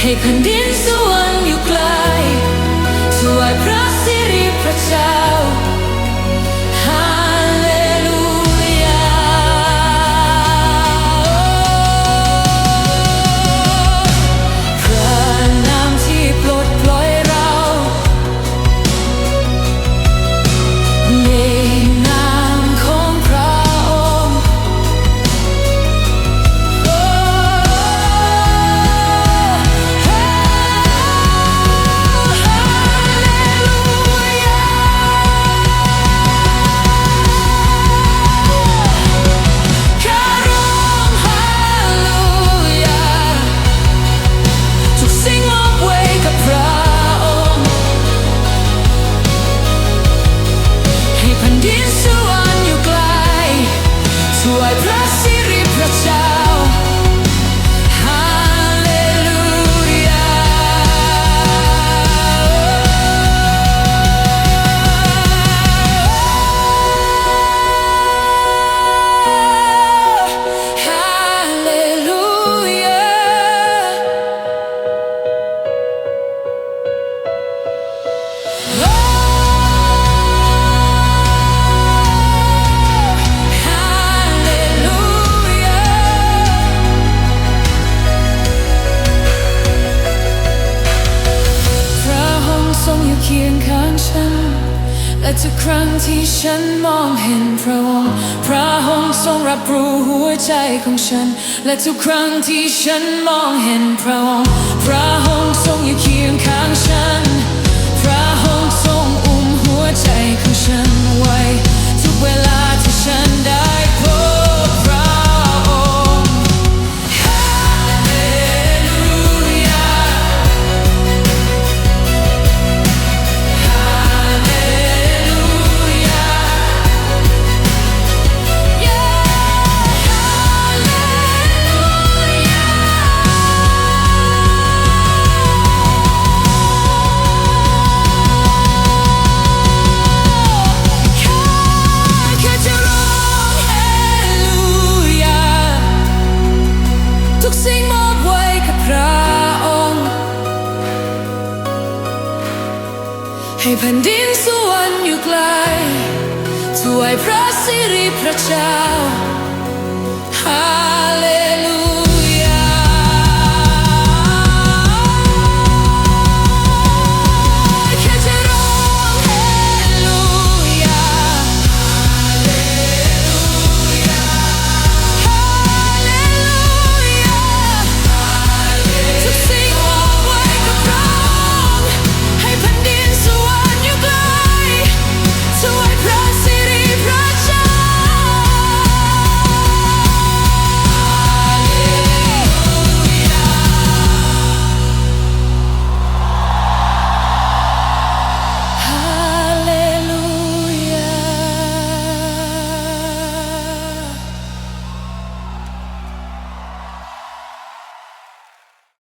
ให้คนดี ทุกครั้งที่ฉันมองเห็นพระองค์พระองค์ทรงรับรู้หัวใจของฉัน และทุกครั้งที่ฉันมองเห็นพระองค์พระองค์ทรง ให้แผ่นดินสวรรค์อยู่ไกลสวายพระสิริพระเจ้าฮาเล